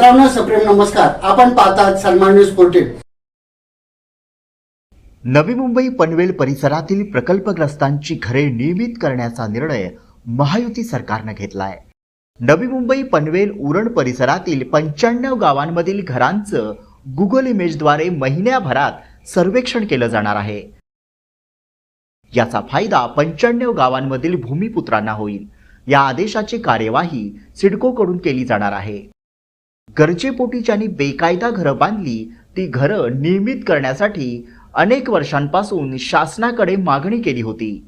मित्रांनो सप्रेम नमस्कार. आपण पाहतात सन्मान न्यूज फोर्टीन नवी मुंबई पनवेल परिसरातील प्रकल्पग्रस्तांची घरे नियमित करण्याचा निर्णय महायुती सरकारनं घेतलाय. नवी मुंबई पनवेल उरण परिसरातील पंच्याण्णव गावांमधील घरांचं गुगल इमेजद्वारे महिन्याभरात सर्वेक्षण केलं जाणार आहे. याचा फायदा पंच्याण्णव गावांमधील भूमिपुत्रांना होईल. या आदेशाची कार्यवाही सिडकोकडून केली जाणार आहे. गरजेपोटी ज्यांनी बेकायदा घरं बांधली ती घरं नियमित करण्यासाठी अनेक वर्षांपासून शासनाकडे मागणी केली होती.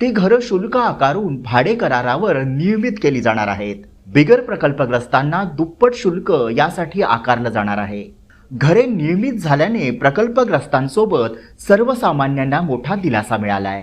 ती घरं शुल्क आकारून भाडे करारावर नियमित केली जाणार आहेत. बिगर प्रकल्पग्रस्तांना दुप्पट शुल्क यासाठी आकारलं जाणार आहे. घरे नियमित झाल्याने प्रकल्पग्रस्तांसोबत सर्वसामान्यांना मोठा दिलासा मिळालाय.